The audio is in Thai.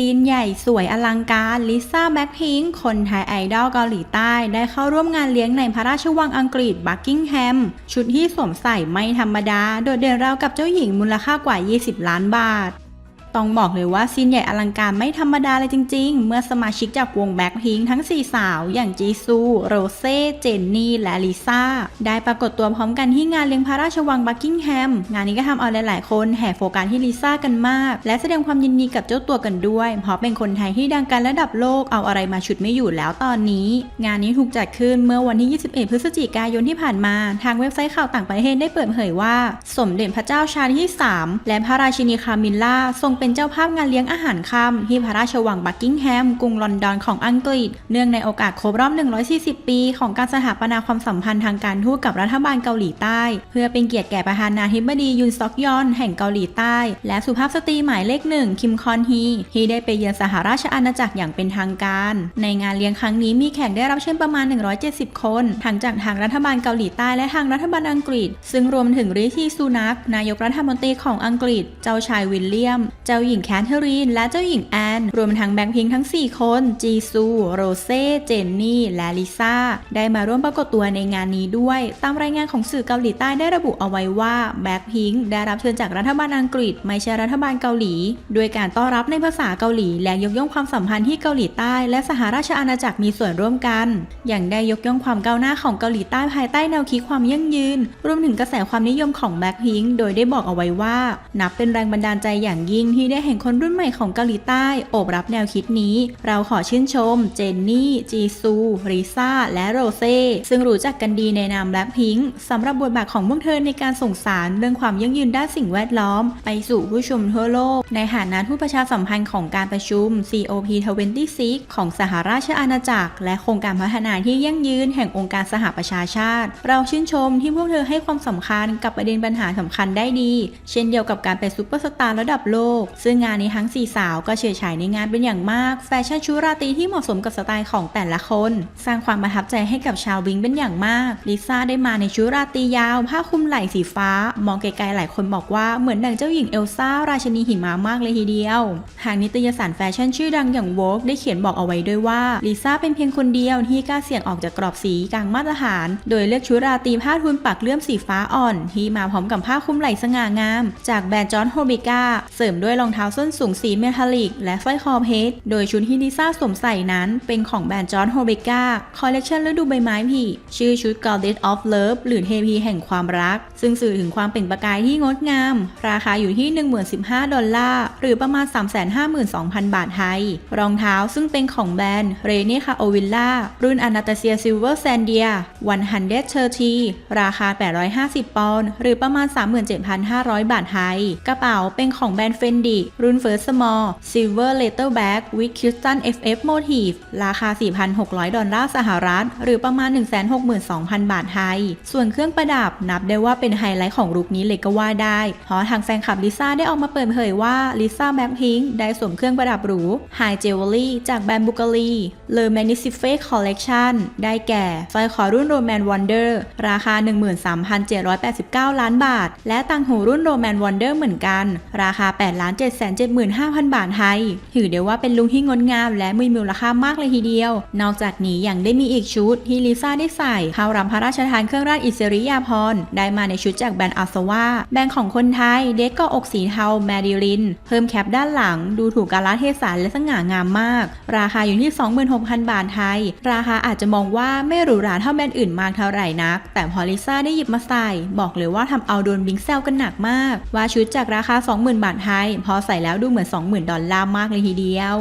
ซีนใหญ่สวยอลังการลิซ่าแบ็คพิงค์คนไทยไอดอลเกาหลีใต้ได้เข้าร่วมงานเลี้ยงในพระราชวังอังกฤษบักกิงแฮมชุดที่สวมใส่ไม่ธรรมดา โดดเด่นราวกับเจ้าหญิงมูลค่ากว่า 20 ล้านบาท ต้องบอกเลยว่าซีนใหญ่อลังการไม่ธรรมดาเลยจริง ๆ เมื่อสมาชิกจากวงแบ็คพิงค์ทั้ง 4 สาวอย่างจีซู โรเซ่ เจนนี่ และลิซ่า ได้ปรากฏตัวพร้อมกันที่งานเลี้ยงพระราชวังบักกิงแฮม งานนี้ก็ทำเอาหลายๆ คนแห่โฟกัสที่ลิซ่ากันมาก และแสดงความยินดีกับเจ้าตัวกันด้วย เพราะเป็นคนไทยที่ดังกันระดับโลกเอาอะไรมาฉุดไม่อยู่แล้วตอนนี้ งานนี้ถูกจัดขึ้นเมื่อวันที่ 21 พฤศจิกายนที่ผ่านมา ทางเว็บไซต์ข่าวต่างประเทศได้เปิดเผยว่า สมเด็จพระเจ้าชาลส์ที่ 3 และพระราชินีคามิลล่าทรงเป็นเห็นเจ้าภาพงานเลี้ยงอาหารค่ำที่พระราชวังบักกิงแฮม กรุงลอนดอนของอังกฤษ เนื่องในโอกาสครบรอบ 140 ปี ของการสถาปนาความสัมพันธ์ทางการทูตกับรัฐบาลเกาหลีใต้ เพื่อเป็นเกียรติแก่ประธานาธิบดียุนซอกยอน แห่งเกาหลีใต้ และสุภาพสตรีหมายเลขหนึ่งคิมคอนฮีที่ได้ไปเยือนสหราชอาณาจักรอย่างเป็นทางการ ในงานเลี้ยงครั้งนี้มีแขกได้รับเชิญประมาณ 170 คนทั้งจากทางรัฐบาลเกาหลีใต้และทางรัฐบาลอังกฤษ ซึ่งรวมถึงริชีซูนักนายกรัฐมนตรีของอังกฤษ เจ้าชายวิลเลียม เจ้าหญิงแคทเธอรีน และเจ้าหญิงแอน รวมทั้งแบงค์พิงทั้ง 4 คน จีซู โรเซ่ เจนนี่ และลิซ่า ได้มาร่วมปรากฏตัวในงานนี้ด้วย ตามรายงานของสื่อเกาหลีใต้ได้ระบุเอาไว้ว่าแบล็คพิงได้รับเชิญจากรัฐบาลอังกฤษ ไม่ใช่รัฐบาลเกาหลี โดยการต้อนรับในภาษาเกาหลี และยกย่องความสัมพันธ์ที่เกาหลีใต้ และสหราชอาณาจักรมีส่วนร่วมกัน อย่างได้ยกย่องความก้าวหน้าของเกาหลีใต้ภายใต้แนวคิดความยั่งยืน รวมถึงกระแสความนิยมของแบล็คพิงโดยได้บอกเอาไว้ว่า นับเป็นแรงบันดาลใจอย่างยิ่งที่ได้เห็นคนรุ่นใหม่ของเกาหลีใต้โอบรับแนวคิดนี้ เราขอชื่นชม เจนนี่ จีซูริซ่า และโรเซ่ซึ่งรู้จักกันดีในนามแบล็คพิงค์สำหรับบทบาทของพวกเธอในการส่งสารเรื่องความยั่งยืนด้านสิ่งแวดล้อม ไปสู่ผู้ชมทั่วโลก ในฐานะผู้ประชาสัมพันธ์ของการประชุม COP26 ของสหราชอาณาจักร และโครงการพัฒนาที่ยั่งยืนแห่งองค์การสหประชาชาติ เราชื่นชมที่พวกเธอให้ความสำคัญกับประเด็นปัญหาสำคัญได้ดี เช่นเดียวกับการเป็นซูเปอร์สตาร์ระดับโลกซึ่งงานนี้ทั้งสี่สาวก็เฉิดฉายในงานเป็นอย่างมาก แฟชั่นชุดราตรีที่เหมาะสมกับสไตล์ของแต่ละคน สร้างความประทับใจให้กับชาววิงเป็นอย่างมาก ลิซ่าได้มาในชุดราตรียาว ผ้าคลุมไหล่สีฟ้า มองไกลๆหลายคนบอกว่าเหมือนดังเจ้าหญิงเอลซ่าราชินีหิมะมากเลยทีเดียว ทางนิตยสารแฟชั่นชื่อดังอย่าง Vogue ได้เขียนบอกเอาไว้ด้วยว่าลิซ่าเป็นเพียงคนเดียวที่กล้าเสี่ยงออกจากกรอบสีกลางมาตรฐาน โดยเลือกชุดราตรีผ้าทุนปักเลื่อมสีฟ้าอ่อน ที่มาพร้อมกับผ้าคลุมไหล่สง่างาม จากแบรนด์จอห์นโฮบิก้าเสริมด้วยรองเท้าส้นสูงสีเมทัลลิก และสร้อยคอเพชร โดยชุดที่ลิซ่าสวมใส่นั้น เป็นของแบรนด์จอห์นโฮเบกาคอลเลกชันฤดูใบไม้ผลิชื่อชุด Goddess of Love หรือเทพีแห่งความรัก ซึ่งสื่อถึงความเปล่งประกายที่งดงาม ราคาอยู่ที่ 1015 ดอลลาร์ หรือประมาณ 352,000 บาทไทย รองเท้าซึ่งเป็นของแบรนด์เรเน่คาโอวิลล่ารุ่นอนาตาเซียซิลเวอร์แซนเดีย130ราคา 850 ปอนด์หรือประมาณ 37,500 บาทไทย กระเป๋าเป็นของแบรนด์เฟนดิรุ่น First Small Silver Leather Bag with Crystal FF Motif ราคา 4,600 ดอลลาร์สหรัฐ หรือประมาณ 162,000 บาทไทย ส่วนเครื่องประดับนับได้ว่าเป็นไฮไลท์ของลุคนี้เลยก็ว่าได้ เพราะทางแฟนคลับลิซ่าได้ออกมาเปิดเผยว่าลิซ่าแบ็คพิงได้สวมเครื่องประดับหรูไฮเจวเวลรี่จากแบรนด์บุกาลีเลอแมนิซิเฟคคอลเลกชันได้แก่สร้อยคอรุ่นโรแมนวันเดอร์ราคา 13,789 ล้านบาท และตังหูรุ่นโรแมนวันเดอร์เหมือนกัน ราคา8ล้าน775,000 บาทไทย ถือได้ว่าเป็นลุคที่งดงามและมีมูลค่ามากเลยทีเดียว นอกจากนี้ยังได้มีอีกชุดที่ลิซ่าได้ใส่เข้ารับพระราชทานเครื่องราชอิสริยาภรณ์ได้มาในชุดจากแบรนด์อัลสวาแบรนด์ของคนไทย เด็กก็อกสีเทาแมดิลิน เพิ่มแคปด้านหลัง ดูถูกกาลเทศะและสง่างามมาก ราคาอยู่ที่ 26,000 บาทไทย ราคาอาจจะมองว่าไม่หรูหราเท่าแบรนด์อื่นมากเท่าไหร่นัก แต่พอลิซ่าได้หยิบมาใส่ บอกเลยว่าทำเอาโดนบิงแซวกันหนักมาก ว่าชุดจากราคา 20,000 บาทไทยพอใส่แล้วดูเหมือน 20,000 ดอลลาร์มากเลยทีเดียว